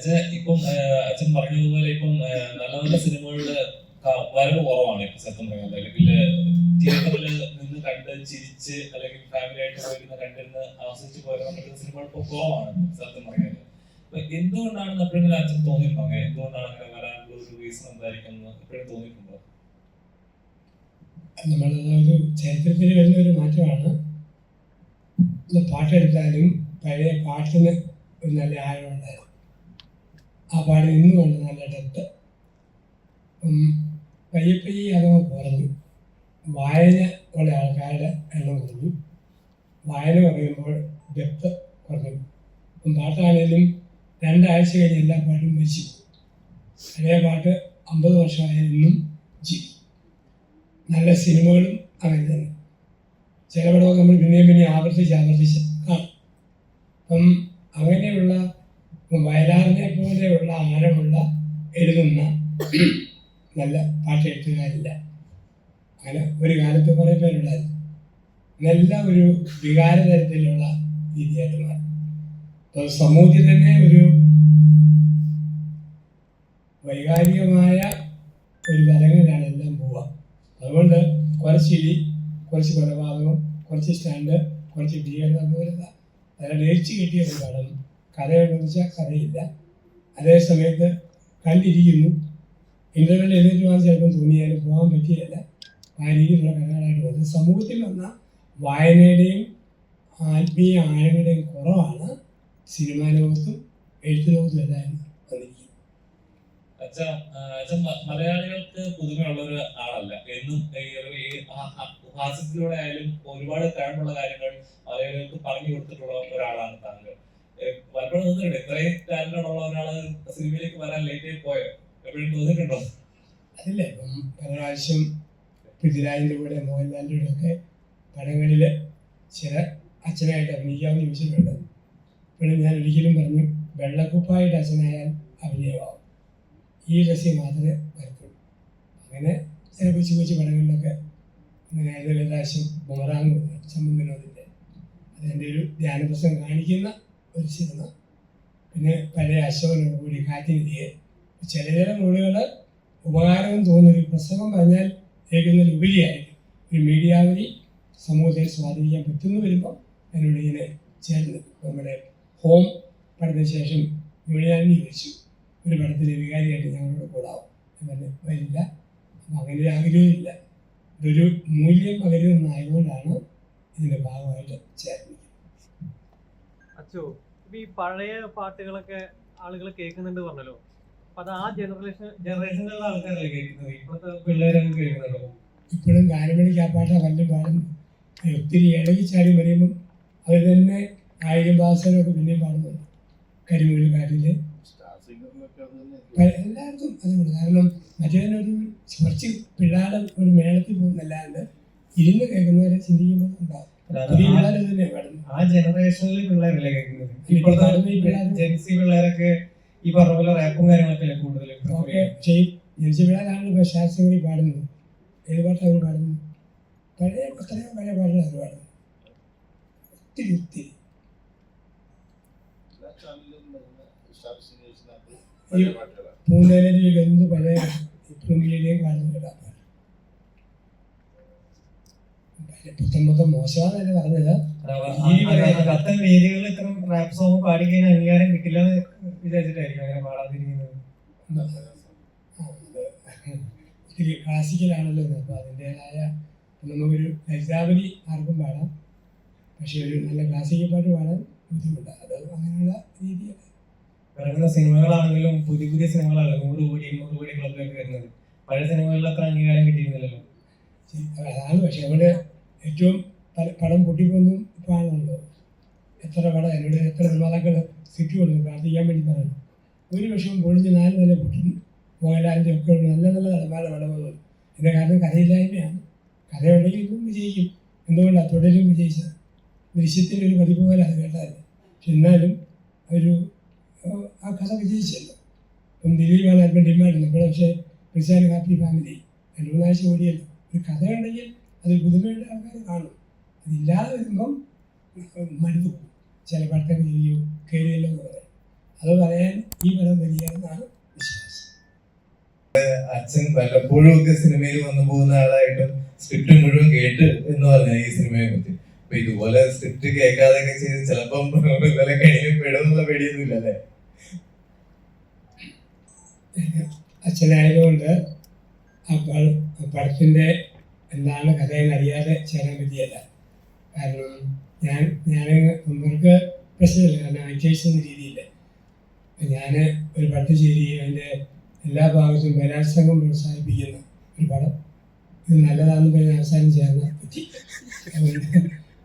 അച്ഛൻ ഇപ്പം അച്ഛൻ പറഞ്ഞതുപോലെ ഇപ്പം നല്ല നല്ല സിനിമകളുടെ വരവ് കുറവാണ് ഇപ്പൊ സത്യം പറയുന്നത് അല്ലെങ്കിൽ തിയേറ്ററിൽ നിന്ന് കണ്ട് ചിരിച്ച് അല്ലെങ്കിൽ ഫാമിലി ആയിട്ട് പോയിരുന്ന കണ്ടിരുന്ന് ആസ്വദിച്ച് പോരാൻ പറ്റുന്ന സിനിമകൾ ഇപ്പൊ കുറവാണ് സത്യം പറയുന്നത് എന്തുകൊണ്ടാണ് എപ്പോഴെങ്കിലും അച്ഛൻ തോന്നിയിട്ടുണ്ടോ അങ്ങനെ? എന്തുകൊണ്ടാണ് അങ്ങനെ വരാനുള്ള ഒരു റീസൺ എന്തായിരിക്കും എപ്പോഴും തോന്നിയിട്ടുണ്ടോ? നമ്മളൊരു ചരിത്രത്തിൽ വരുന്ന ഒരു മാറ്റമാണ്. പാട്ടെടുത്താലും പഴയ പാട്ടിന് ഒരു നല്ല ആഴമുണ്ടായിരുന്നു ആ പാട് ഇന്നും കൊണ്ട് നല്ല ഡെപ്ത്. പയ്യെ പയ്യെ അതങ്ങ് കുറഞ്ഞു. വായന ഉള്ള ആൾക്കാരുടെ എണ്ണം കുറഞ്ഞു. വായന കുറയുമ്പോൾ ഡെപ്ത് കുറഞ്ഞു. ഇപ്പം പാട്ടാണേലും രണ്ടാഴ്ച കഴിഞ്ഞ് എല്ലാ പാട്ടും മരിച്ചു. പഴയ പാട്ട് അമ്പത് വർഷമായ ഇന്നും ജീവിക്കും നല്ല സിനിമകളും അങ്ങനെ തന്നെ ചില നമ്മൾ പിന്നെയും പിന്നെയും ആവർത്തിച്ച് ആവർത്തിച്ച് കാണും. അപ്പം അങ്ങനെയുള്ള വയലാറിനെ പോലെയുള്ള ആഴമുള്ള എഴുതുന്ന നല്ല പാട്ടെഴുത്തുകാരില്ല അങ്ങനെ ഒരു കാലത്ത് കുറേ പേരുണ്ടായിരുന്നു നല്ല ഒരു വികാര തരത്തിലുള്ള രീതിയായിട്ട് മാറി അപ്പോൾ സമൂഹത്തിൽ തന്നെ ഒരു വൈകാരികമായ ഒരു തരങ്ങളിലാണ് എല്ലാം പോവുക. അതുകൊണ്ട് കുറച്ച് ഇടി കുറച്ച് കൊലപാതകം കുറച്ച് സ്റ്റാൻഡ് കുറച്ച് ഭീകരത അതുപോലെ അതായത് ഏച്ചു കിട്ടിയ ഒരു കടം കഥയെന്ന് വെച്ചാൽ കഥയില്ല. അതേ സമയത്ത് കണ്ടിരിക്കുന്നു ഇന്റർവെൽ എഴുന്നേറ്റ് പോകാൻ ചിലപ്പം തോന്നിയാലും പോകാൻ പറ്റിയല്ല ആ രീതിയിലുള്ള കഥകളായിട്ട് വരുന്നത് സമൂഹത്തിൽ വന്ന വായനയുടെയും ആത്മീയ ആഴങ്ങളുടെയും കുറവാണ് സിനിമാ ലോകത്തും എഴുത്ത് ലോകത്തും എല്ലാം വന്നിരിക്കുന്നത്. മലയാളികൾക്ക് പുതുമയുള്ള ഒരു ആളല്ല. എന്നും ഉപാസത്തിലൂടെ ആയാലും ഒരുപാട് കഴിവുള്ള കാര്യങ്ങൾ മലയാളികൾക്ക് പറഞ്ഞു കൊടുത്തിട്ടുള്ള ഒരാളാണ് താങ്കൾ. പലപ്പോഴും തോന്നിയിട്ടുണ്ട്. ഇത്രയും ടാലന്റ് ഉള്ള ഒരാൾ സിനിമയിലേക്ക് വരാൻ ലേറ്റ് ആയി പോയോ? എപ്പോഴും തോന്നിയിട്ടുണ്ടോ? അതില്ല. ഇപ്പം പ്രാവശ്യം പൃഥ്വിരാജിന്റെ കൂടെ മോഹൻലാലിന്റെ കൂടെ ഒക്കെ പടങ്ങളിൽ ചില അച്ഛനായിട്ട് അഭിനയിക്കാമെന്ന് ചോദിച്ചിട്ടുണ്ട്. ഇപ്പോഴും ഞാൻ ഒരിക്കലും പറഞ്ഞു വെള്ളക്കുപ്പായിട്ട് അച്ഛനായാൽ അഭിനയമാവും. ഈ രസ്യം മാത്രമേ വരത്തുള്ളൂ. അങ്ങനെ ചില കൊച്ചു കൊച്ചു പടങ്ങളിലൊക്കെ അങ്ങനെ ആയത് പ്രാവശ്യം ബോറാങ് വിനോദിന്റെ അതെന്റെ ഒരു ധ്യാനപ്രസംഗം കാണിക്കുന്ന ഒരു സിനിമ പിന്നെ പല അശോകനും കൂടി കാറ്റിനിധിയെ ചില ചില മൊഴികൾ ഉപകാരം തോന്നുന്നു ഒരു പ്രസംഗം പറഞ്ഞാൽ കേൾക്കുന്നതിൽ ഉപരിയായിരിക്കും ഒരു മീഡിയ വഴി സമൂഹത്തെ സ്വാധീനിക്കാൻ പറ്റുന്നു വരുമ്പോൾ എന്നോട് ഇങ്ങനെ ചേർന്ന് നമ്മുടെ ഹോം പഠന ശേഷം യൂണിയാനി ചോദിച്ചു ഒരു പടത്തിൽ വികാരിയായിട്ട് ഞങ്ങളോട് കൂടാവും പറഞ്ഞു വരില്ല. അങ്ങനെ ഒരു ആഗ്രഹമില്ല ഇതൊരു മൂല്യം പകരുന്നതായതുകൊണ്ടാണ് ഇതിന്റെ ഭാഗമായിട്ട് ചേർന്നത്. അച്ചോ ഇപ്പൊ ഈ പഴയ പാട്ടുകളൊക്കെ ആളുകൾ കേൾക്കുന്നുണ്ട് പറഞ്ഞല്ലോ. അപ്പൊ അത് ആ ജനറേഷൻ ജനറേഷനിലുള്ള ആൾക്കാരല്ലേ കേൾക്കുന്നത്? ഇപ്പോഴത്തെ പിള്ളേരൊക്കെ കേൾക്കുന്നുണ്ടോ? ഇപ്പോഴും ഗാനമേളിക്ക് ആ പാട്ടാ പല്ലും പാടും. ഒത്തിരി ഇളകി ചാടി വരുമ്പം അവർ തന്നെ ആയിരം ഭാഷകളൊക്കെ പിന്നെ പാടുന്നുണ്ട്. കരിമുകിൽ കാട്ടിൽ എല്ലാവർക്കും അതുകൊണ്ട് കാരണം മറ്റേതിനൊരു കുറച്ച് പിള്ളേരുടെ ഒരു മേളത്തിൽ പോകുന്നല്ലാണ്ട് ഇരുന്ന് കേൾക്കുന്നവരെ ചിന്തിക്കുമ്പോൾ ഉണ്ടാവും. ആ ജനറേഷനിൽ പിള്ളേരല്ലേ കേൾക്കുന്നത്? ഇപ്പൊ ഇപ്പോഴത്തെ ജെൻസി പിള്ളേരൊക്കെ ഈ പറഞ്ഞ പോലെ റാപ്പും കാര്യങ്ങളൊക്കെ അല്ലേ കൂടുതൽ ജനിച്ച പിള്ളേരാണ് ഇപ്പോൾ ശാസ്ത്രീയ പാടുന്നത്? ഏത് പാട്ടാണ് അവർ പാടുന്നത്? പഴയ എത്രയോ പഴയ പാട്ടുകൾ അവർ പാടുന്നത്. ഒത്തിരി ഒത്തിരി. പൂന്തേനരിയിൽ എന്ത് പഴയ ഭൂമിയിലെയും പാടുന്ന പുത്തൻ മോശമാണെന്നല്ല പറഞ്ഞത്. ഈ അത്തരം വേദികളിൽ ഇത്തരം റാപ്പ് സോങ് പാടി അംഗീകാരം കിട്ടില്ല എന്ന് വിചാരിച്ചിട്ടായിരിക്കും അങ്ങനെ പാടാതിരിക്കുന്നത്. ഒത്തിരി ക്ലാസിക്കലാണല്ലോ അപ്പോൾ അതിന്റേതായ നമുക്കൊരു ലളിതാവലി ആർക്കും പാടാം. പക്ഷേ ഒരു നല്ല ക്ലാസിക്കൽ പാട്ട് പാടാൻ ബുദ്ധിമുട്ടാണ് അത് അങ്ങനെയുള്ള രീതിയാണ് ഇറങ്ങുന്ന സിനിമകളാണെങ്കിലും പുതിയ പുതിയ സിനിമകളാണ്. നൂറ് കോടി നൂറ് കോടി ക്ലബിലൊക്കെ വരുന്നത്. പഴയ സിനിമകളിലൊക്കെ അംഗീകാരം കിട്ടിയിരുന്നില്ലല്ലോ. അതാണ്. പക്ഷെ അവിടെ ഏറ്റവും പല പടം പൊട്ടിപ്പോന്നും ഇപ്പോൾ എത്ര പടം എന്നോട് എത്ര നിർമ്മാതാക്കൾ സ്ക്രിപ്റ്റ് കൊടുത്തു പ്രാർത്ഥിക്കാൻ വേണ്ടി പറയുന്നു ഒരു വർഷവും പൊളിഞ്ഞ് നാല് നില പൊട്ടി. മോഹൻലാലിന്റെ ഒക്കെ നല്ല നല്ല നടന്മാരെ പടം വന്നു ഇതിന്റെ കാരണം കഥയില്ലായ്മയാണ്. കഥയുണ്ടെങ്കിൽ ഇന്നും വിജയിക്കും. എന്തുകൊണ്ടാണ് തുടരും വിജയിച്ചത് ദൃശ്യത്തിന്റെ ഒരു പതിപ്പ് പോലെ അത് കേട്ടാൽ പക്ഷെ എന്നാലും ഒരു ആ കഥ വിജയിച്ചല്ലോ. ഇപ്പം ദിലീപാണ് അല്പം ഡിമാൻഡ്. നമ്മുടെ പക്ഷേ ക്രിസ്ത്യാനി ഹാപ്പി ഫാമിലി. രണ്ടു മൂന്നാഴ്ച ഓടിയല്ലോ. ഒരു കഥയുണ്ടെങ്കിൽ അത് പുതുമയുള്ള ആൾക്കാർ കാണും. അതില്ലാതെ വരുമ്പം മരുന്ന് പോകും. ചില പടത്തൊക്കെ ചെയ്യൂ കയറിയല്ലോ എന്ന് പറയാം അത് പറയാൻ ഈ പടം അച്ഛൻ വല്ലപ്പോഴും ഒക്കെ സിനിമയിൽ വന്നു പോകുന്ന ആളായിട്ടും സ്ക്രിപ്റ്റ് മുഴുവൻ കേട്ട് എന്ന് പറഞ്ഞ ഈ സിനിമയെ പറ്റി. അപ്പൊ ഇതുപോലെ സ്ക്രിപ്റ്റ് കേൾക്കാതെ ഒക്കെ ചെയ്ത് ചിലപ്പം ഇതുപോലെ കഴിയും പെടുന്നുള്ള പേടിയൊന്നുമില്ല അല്ലേ? അച്ഛനായതുകൊണ്ട് ആ പടത്തിന്റെ എന്താണ് കഥയെന്ന് അറിയാതെ ചേരാൻ പറ്റിയല്ല. കാരണം ഞാൻ ഞാൻ നമ്മൾക്ക് പ്രശ്നമില്ല. കാരണം അയച്ചേഴ്സ് എന്ന രീതിയില്ല. ഞാൻ ഒരു പടത്തിൽ ചേരി അതിന്റെ എല്ലാ ഭാഗത്തും ബലാത്സംഗം പ്രോത്സാഹിപ്പിക്കുന്ന ഒരു പടം. ഇത് നല്ലതാണെന്ന് പറഞ്ഞ് അവസാനം ചേർന്ന പറ്റി.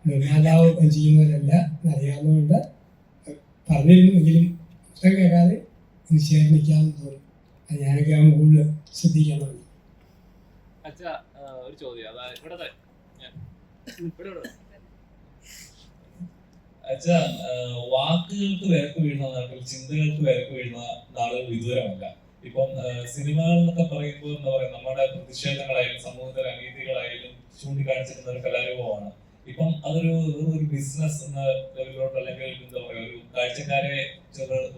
നിർമ്മാതാവ് ചെയ്യുന്നവരല്ല അറിയാവുന്നതുകൊണ്ട് പറഞ്ഞിരുന്നുവെങ്കിലും പുസ്തകം കേൾക്കാതെ ഇത് നിൽക്കാമെന്ന് തോന്നി. അത് ഞാനൊക്കെ ആകുമ്പോൾ കൂടുതൽ തുടങ്ങി അച്ഛ ഒരു ചോദ്യം. അതാ ഇവിടെ അച്ഛാ വാക്കുകൾക്ക് വിലക്ക് വീഴുന്ന നാട്ടിൽ ചിന്തകൾക്ക് വിലക്ക് വീഴുന്ന നാളുകൾ വിദൂരമല്ല. ഇപ്പം സിനിമകൾ എന്നൊക്കെ പറയുമ്പോൾ എന്താ പറയുക നമ്മുടെ പ്രതിഷേധങ്ങളായാലും സമൂഹത്തിലെ അനീതികളായാലും ചൂണ്ടിക്കാണിച്ചിരുന്ന ഒരു കലാരൂപമാണ്. ഇപ്പം അതൊരു ഒരു ബിസിനസ് എന്ന ലെവലിലോട്ട് അല്ലെങ്കിൽ എന്താ പറയുക ഒരു കാഴ്ചക്കാരെ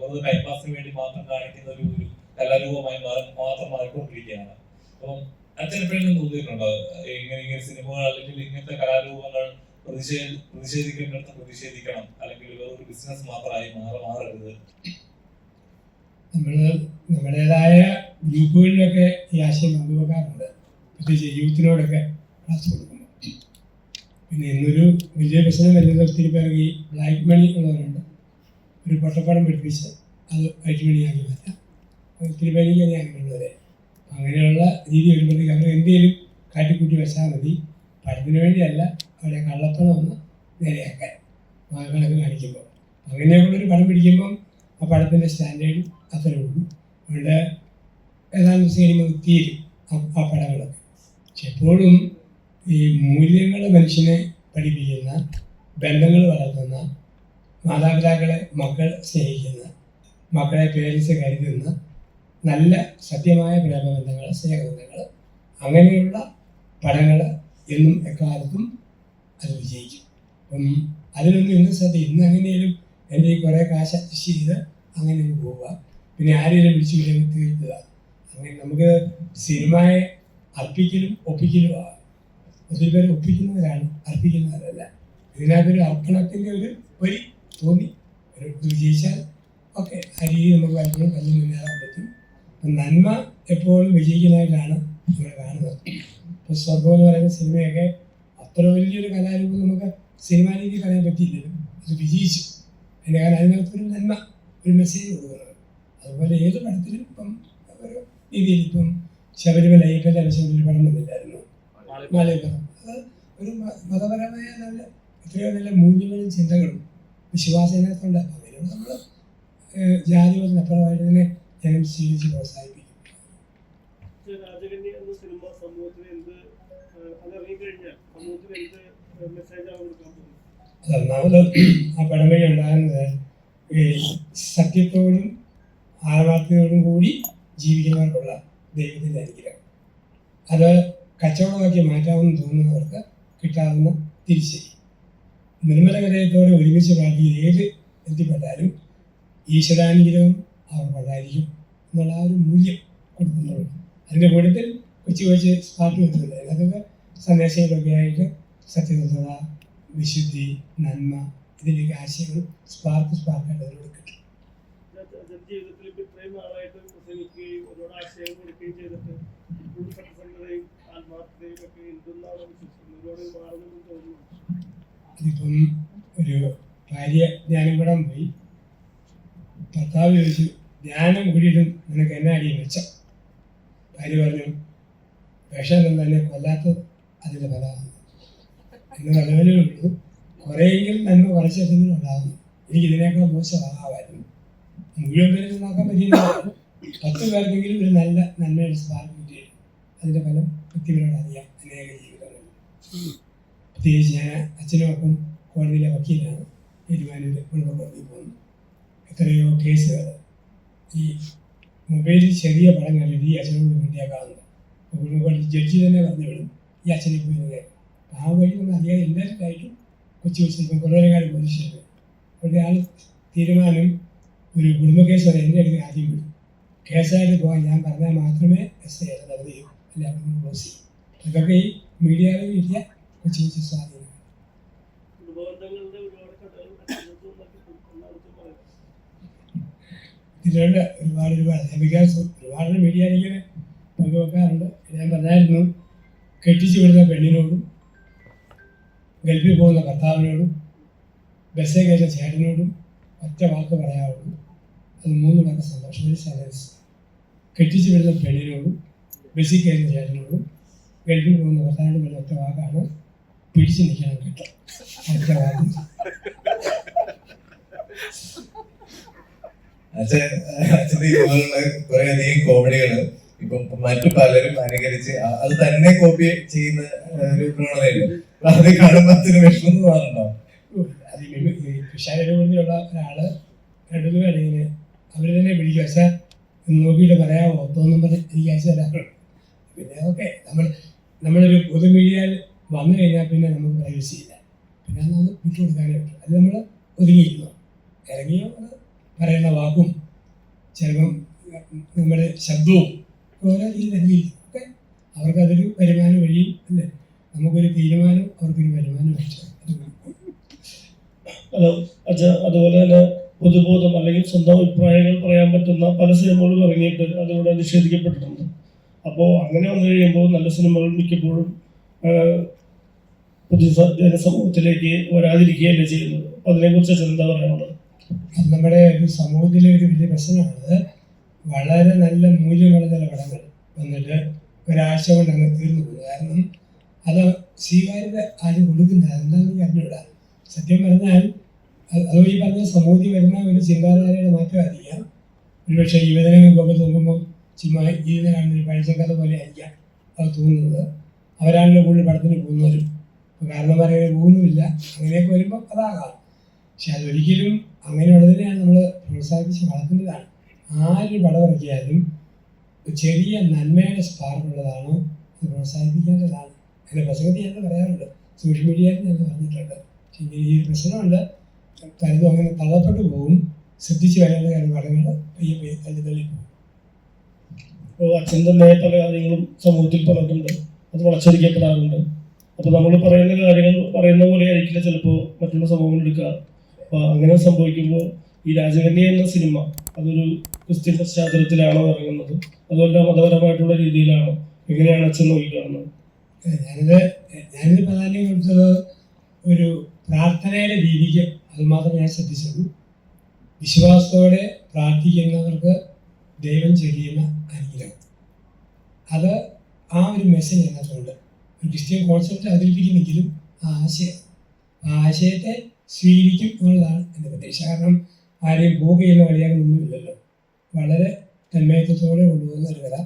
വെറുതെ ടൈം പാസിന് വേണ്ടി മാത്രം കാണിക്കുന്ന ഒരു ഒരു കലാരൂപമായി മാത്രം മാറിക്കൊണ്ടിരിക്കുകയാണ്. അപ്പം ഇങ്ങനെ ഇങ്ങനെ അല്ലെങ്കിൽ ബിസിനസ് മാത്രമായി നമ്മുടേതായ ഗ്രൂപ്പുകളിലൊക്കെ ഈ ആശയം പങ്കുവെക്കാറുണ്ട് പ്രത്യേകിച്ച് യൂത്തിനോടൊക്കെ ക്ലാസ് കൊടുക്കുന്നു. പിന്നെ ഇന്നൊരു വലിയ പ്രശ്നം വരുന്നത് ഒത്തിരി പേർക്ക് ഈ ബ്ലാക്ക് മണി ഉള്ളവരുണ്ട്. ഒരു പൊട്ടപ്പാടം പഠിപ്പിച്ച് അത് വൈറ്റ് മണിയാക്കി മാറ്റാം. ഒത്തിരി പേർക്ക് അങ്ങനെയുള്ളവരെ അങ്ങനെയുള്ള രീതി വരുമ്പോഴത്തേക്ക് അവർ എന്തെങ്കിലും കാട്ടിക്കൂട്ടി വെച്ചാൽ മതി. പടത്തിന് വേണ്ടിയല്ല അവരെ കള്ളപ്പണം ഒന്ന് നേരെയാക്കാൻ കണക്ക് കാണിക്കുമ്പോൾ. അങ്ങനെയുള്ളൊരു പടം പിടിക്കുമ്പം ആ പടത്തിന്റെ സ്റ്റാൻഡേർഡ് അത്രേ ഉള്ളൂ. അവരുടെ ദിവസം കഴിയുമ്പോൾ തീരും ആ പടങ്ങളൊക്കെ. എപ്പോഴും ഈ മൂല്യങ്ങൾ മനുഷ്യനെ പഠിപ്പിക്കുന്ന ബന്ധങ്ങൾ വളർത്തുന്ന മാതാപിതാക്കളെ മക്കൾ സ്നേഹിക്കുന്ന മക്കളെ പേരൻസ് കരുതുന്ന നല്ല സത്യമായ പ്രേമബന്ധങ്ങൾ സ്നേഹബന്ധങ്ങൾ അങ്ങനെയുള്ള പടങ്ങൾ എന്നും എക്കാലത്തും അത് വിജയിക്കും. അപ്പം അതിനൊന്നും ഇന്ന് ശ്രദ്ധ ഇന്ന് അങ്ങനെയും എന്റെ ഈ കുറേ കാശ് അഡ്ജസ്റ്റ് ചെയ്ത് അങ്ങനെ അങ്ങ് പോവുക. പിന്നെ ആരെയും വിളിച്ചു കഴിഞ്ഞാൽ തീർക്കുക അങ്ങനെ നമുക്ക് സിനിമയെ അർപ്പിക്കലും ഒപ്പിക്കലും ആവാം ഒത്തിരി പേര് ഒപ്പിക്കുന്നവരാണ് അർപ്പിക്കുന്നവരല്ല. ഇതിനകത്തൊരു അർപ്പണത്തിന്റെ ഒരു വരി തോന്നി. ഒരു വിജയിച്ചാൽ ഓക്കെ ആ രീതി നമുക്ക് പലപ്പോഴും പല്ലും മുന്നേറാൻ പറ്റും. നന്മ എപ്പോഴും വിജയിക്കുന്നതായിട്ടാണ് നമ്മൾ കാണുന്നത്. ഇപ്പോൾ സ്വർഗം എന്ന് പറയുന്ന സിനിമയൊക്കെ അത്ര വലിയൊരു കലാരൂപം നമുക്ക് സിനിമാ രീതി കളയാൻ പറ്റിയില്ലല്ലോ അത് വിജയിച്ചു. അതിന്റെ കാരണം അതിനകത്തൊരു നന്മ ഒരു മെസ്സേജ് കൊടുക്കുന്നത് അതുപോലെ ഏത് പടത്തിലും ഇപ്പം ഒരു രീതിയിൽ ഇപ്പം ശബരിമല അനുസരിച്ച് ഒരു പടം വന്നില്ലായിരുന്നു അത് ഒരു മതപരമായ നല്ല എത്രയോ നല്ല മൂല്യങ്ങളും ചിന്തകളും വിശ്വാസത്തിനകത്തുണ്ട്. അതിനോട് നമ്മൾ ജാതിമതിനപ്പുറമായിട്ട് തന്നെ ജനം സ്വീകരിച്ച് പ്രോത്സാഹിപ്പിക്കും ഒന്നാമത് ആ പടം വഴി ഉണ്ടാകുന്നത് ഈ സത്യത്തോടും ആത്മാർത്ഥതയോടും കൂടി ജീവിക്കുന്നവർക്കുള്ള ദൈവത്തിന്റെ അനുഗ്രഹം അത് കച്ചവടമാക്കി മാറ്റാമെന്ന് തോന്നുന്നവർക്ക് കിട്ടാവുന്ന തിരിച്ചടി നിർമ്മല ഹൃദയത്തോടെ ഒരുമിച്ച് പാർട്ടിയിൽ ഏത് എത്തിപ്പെട്ടാലും ഈശ്വരാനുഗ്രഹം അവർക്കുണ്ടായിരിക്കും എന്നുള്ള ആ ഒരു മൂല്യം കൊടുക്കുന്നുള്ളൂ അതിന്റെ കൂട്ടത്തിൽ കൊച്ചു കൊച്ചു പാട്ട് വെക്കുന്നുണ്ട് അതൊക്കെ സന്ദേശങ്ങളൊക്കെ ആയിട്ട് സത്യസന്ധത വിശുദ്ധി നന്മ ഇതിന്റെയൊക്കെ ആശയങ്ങൾ സ്പാർക്ക് സ്പാർക്കായിട്ട് അവരോട് കിട്ടും. ജീവിതത്തിൽ ഒരുപാട് ഒരു ഭാര്യ ധ്യാനം പോയി. ഭർത്താവ് ചോദിച്ചു ധ്യാനം കൂടിയിട്ടും നിനക്ക് എന്നെ അടി മെച്ചം? ഭാര്യ പറഞ്ഞു വിഷം തന്നെ കൊല്ലാത്തത് അതിന്റെ ഫലമാണ്. എന്ന് പറഞ്ഞവരേ ഉള്ളൂ കുറേയെങ്കിലും നന്മ കുറച്ചെന്തെങ്കിലും ഉണ്ടാകുന്നു. എനിക്ക് ഇതിനേക്കാൾ മോശമാകാമായിരുന്നു മുഴുവൻ പേരെ നോക്കാൻ പറ്റിയില്ല. പത്ത് പേർക്കെങ്കിലും ഒരു നല്ല നന്മയുടെ സ്പാർക്ക് കിട്ടിയത് അതിന്റെ ഫലം വ്യക്തികളോട് അറിയാം. അനേക ജീവിതങ്ങളിൽ. പ്രത്യേകിച്ച് ഞാൻ അച്ഛനുമൊപ്പം കോടതിയിലെ വക്കീലാണ്. തീരുമാനം കുടുംബ കോടതിയിൽ പോകുന്നു എത്രയോ കേസുകൾ ഈ മൊബൈലിൽ ചെറിയ പടം കണ്ടിട്ട് ഈ അച്ഛനോട് കുടുംബ കോടതി ജഡ്ജി തന്നെ പറഞ്ഞു വിടും ഈ അച്ഛനെ പോയി കേൾക്കും ആ വഴി നമ്മൾ അറിയാതെ എല്ലാവർക്കായിട്ടും കൊച്ചു കൊച്ചു ഇപ്പം കാര്യം പോലീസുണ്ട് അവിടെ ആൾ തീരുമാനം ഒരു കുടുംബ കേസ് വരെ എന്റെ അടുത്ത് ആദ്യം വിടും. കേസായിട്ട് പോകാൻ ഞാൻ പറഞ്ഞാൽ മാത്രമേ എസ് ഐ അല്ല അവിടെ ക്ലോസ് ചെയ്യും. അതൊക്കെ ഈ മീഡിയയിൽ ഇല്ല കൊച്ചു കൊച്ചു സ്വാധീനം. ഇതിലുണ്ട് ഒരുപാട് ഒരുപാട് ബിക്കോസ് ഒരുപാട് മീഡിയയിൽ പങ്കുവെക്കാറുണ്ട്. ഞാൻ പറഞ്ഞായിരുന്നു കെട്ടിച്ചു വിടുന്ന പെണ്ണിനോടും ഗൾഫിൽ പോകുന്ന ഭർത്താവിനോടും ബസ്സിൽ കയറുന്ന ചേട്ടനോടും ഒറ്റ വാക്ക് പറയാവുള്ളൂ അത് മൂന്ന് പേർക്ക് സന്തോഷം ഒരു സെലൻസ് കെട്ടിച്ചു വിടുന്ന പെണ്ണിനോടും ബസ്സിൽ കയറുന്ന ചേട്ടനോടും ഗൾഫിൽ പോകുന്ന ഭർത്താവിനോടും ഉള്ള ഒറ്റ വാക്കാണ് പിടിച്ചു നിൽക്കണം കേട്ടോ ഒറ്റ വാക്ക്. ഇതുപോലുള്ള കുറെ അധികം കോമഡികൾ ഇപ്പം മറ്റു പലരും അനുകരിച്ച് അത് തന്നെ കോപ്പി ചെയ്യുന്ന ഒരു പ്രവണതയില്ല അത് കാണുമ്പോൾ അച്ഛന് വിഷമം തോന്നുന്നുണ്ടോ? അതിൽ തുഷാരൂപിലുള്ള ഒരാൾ രണ്ടുപേരും ഇങ്ങനെ അവർ തന്നെ വിളിക്കും പക്ഷേ നോക്കിയിട്ട് പറയാമോ തോന്നും പറഞ്ഞ് തരാം. പിന്നെ ഓക്കെ നമ്മൾ നമ്മളൊരു പൊതു മീഡിയയിൽ വന്നു കഴിഞ്ഞാൽ പിന്നെ നമുക്ക് പ്രൈവസി ഇല്ല. പിന്നെ നമ്മൾ വിട്ടുകൊടുക്കാനേ പറ്റും. അത് നമ്മൾ ഒതുങ്ങിയിരുന്നു ഇറങ്ങിയോ അത് പറയുന്ന വാക്കും ചിലപ്പം നമ്മുടെ ശബ്ദവും ഓരോ രീതിയിൽ ഓക്കെ അവർക്കതൊരു വരുമാന വഴി അല്ലേ? നമുക്കൊരു തീരുമാനം അവർക്കൊരു വരുമാനം ഹലോ അച്ഛ അതുപോലെ തന്നെ പൊതുബോധം അല്ലെങ്കിൽ സ്വന്തം അഭിപ്രായങ്ങൾ പറയാൻ പറ്റുന്ന പല സിനിമകളും ഇറങ്ങിയിട്ട് അതിലൂടെ നിഷേധിക്കപ്പെട്ടിട്ടുണ്ട്. അപ്പോൾ അങ്ങനെ വന്നു കഴിയുമ്പോൾ നല്ല സിനിമകൾ മിക്കപ്പോഴും പുതിയ ജനസമൂഹത്തിലേക്ക് വരാതിരിക്കുകയല്ലേ ചെയ്യുന്നത്? അതിനെക്കുറിച്ച് എന്താ പറയാനുള്ളത്? നമ്മുടെ ഒരു സമൂഹത്തിലെ ഒരു വലിയ പ്രശ്നമാണ് വളരെ നല്ല മൂല്യമുള്ള ചില പടങ്ങൾ വന്നിട്ട് ഒരാഴ്ച കൊണ്ട് അങ്ങ് തീർന്നു പോകും കാരണം അത് സ്വീകാര്യത ആരും കൊടുക്കുന്നില്ല. എന്താണെന്ന് അറിഞ്ഞൂടാ. സത്യം പറഞ്ഞാൽ അത് ഈ പറഞ്ഞ സമൂഹത്തിൽ വരുന്ന ഒരു ചിന്താധാരയുടെ മാറ്റമായിരിക്കാം ഒരുപക്ഷെ യുവജനങ്ങൾക്കൊക്കെ തോന്നുമ്പോൾ ചുമ്മാ ഒരു പഴച്ചക്കഥ പോലെ ആയിരിക്കാം അത് തോന്നുന്നത്. അവരാണല്ലോ കൂടുതൽ പടത്തിന് പോകുന്നവരും. കാരണവരെ പോകുന്നുമില്ല അങ്ങനെയൊക്കെ വരുമ്പോൾ അതാകാം. പക്ഷെ അതൊരിക്കലും അങ്ങനെയുള്ളതിനെയാണ് നമ്മൾ പ്രോത്സാഹിപ്പിച്ച് വളർത്തുന്നതാണ്. ആര് പടമിറക്കിയാലും ചെറിയ നന്മയുടെ സ്പാർക്കുള്ളതാണ് അത് പ്രോത്സാഹിപ്പിക്കേണ്ടതാണ്. അതിന്റെ പ്രസംഗത്തിൽ ഞാൻ പറയാറുണ്ട്. സോഷ്യൽ മീഡിയയിൽ ഞാൻ പറഞ്ഞിട്ടുണ്ട്. ഇങ്ങനെ ഈ പ്രശ്നമുണ്ട്. പലതും അങ്ങനെ തള്ളപ്പെട്ടു പോകും ശ്രദ്ധിച്ച് വരേണ്ട കാര്യം പറയുന്നത് പയ്യെ പയ്യെ തള്ളി തള്ളി പോകും അപ്പോൾ അച്ഛൻ പല കാര്യങ്ങളും സമൂഹത്തിൽ പറഞ്ഞിട്ടുണ്ട്. അത് വളച്ചൊടിക്കപ്പെടാറുണ്ട്. അപ്പോൾ നമ്മൾ പറയുന്ന കാര്യങ്ങൾ പറയുന്ന പോലെ ആയിരിക്കില്ല ചിലപ്പോൾ മറ്റുള്ള സമൂഹങ്ങൾ എടുക്കുക. അങ്ങനെ സംഭവിക്കുമ്പോൾ ഈ രാജകന്യ എന്ന സിനിമ അതൊരു ക്രിസ്ത്യൻ പശ്ചാത്തലത്തിലാണോ ഇറങ്ങുന്നത്? അതുമല്ല മതപരമായിട്ടുള്ള രീതിയിലാണോ? എങ്ങനെയാണ് അച്ഛൻ നോക്കിക്കാണുന്നത് ഞാനിത് ഞാനിത് പ്രാധാന്യം കൊടുത്തത് ഒരു പ്രാർത്ഥനയുടെ രീതിക്ക് അത് മാത്രമേ ഞാൻ ശ്രദ്ധിച്ചുള്ളൂ. വിശ്വാസത്തോടെ പ്രാർത്ഥിക്കുന്നവർക്ക് ദൈവം ചെയ്യുന്ന അനുഗ്രഹം. അത് ആ ഒരു മെസ്സേജ് അതിനകത്തുണ്ട്. ഒരു ക്രിസ്ത്യൻ കോൺസെപ്റ്റ് അവതരിപ്പിക്കുന്നെങ്കിലും ആ ആശയം ആ ആശയത്തെ സ്വീകരിക്കും എന്നുള്ളതാണ് എന്റെ പ്രതീക്ഷ. കാരണം ആരെയും പോക ചെയ്യുന്ന ഇല്ലല്ലോ വളരെ തന്മയത്വത്തോടെ കൊണ്ടുപോകുന്ന ഒരു കഥ.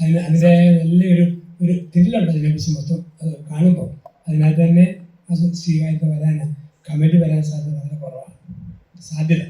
അതിന് അതിന്റെതായ നല്ലൊരു ഒരു ത്രില്ലുണ്ട് അതിനെക്കുറിച്ച് മൊത്തം അത് കാണുമ്പോൾ. അതിനകത്ത് തന്നെ അത് സ്വീകാര്യത വരാൻ കമന്റ് വരാൻ സാധ്യത വളരെ കുറവാണ്. സാധ്യത.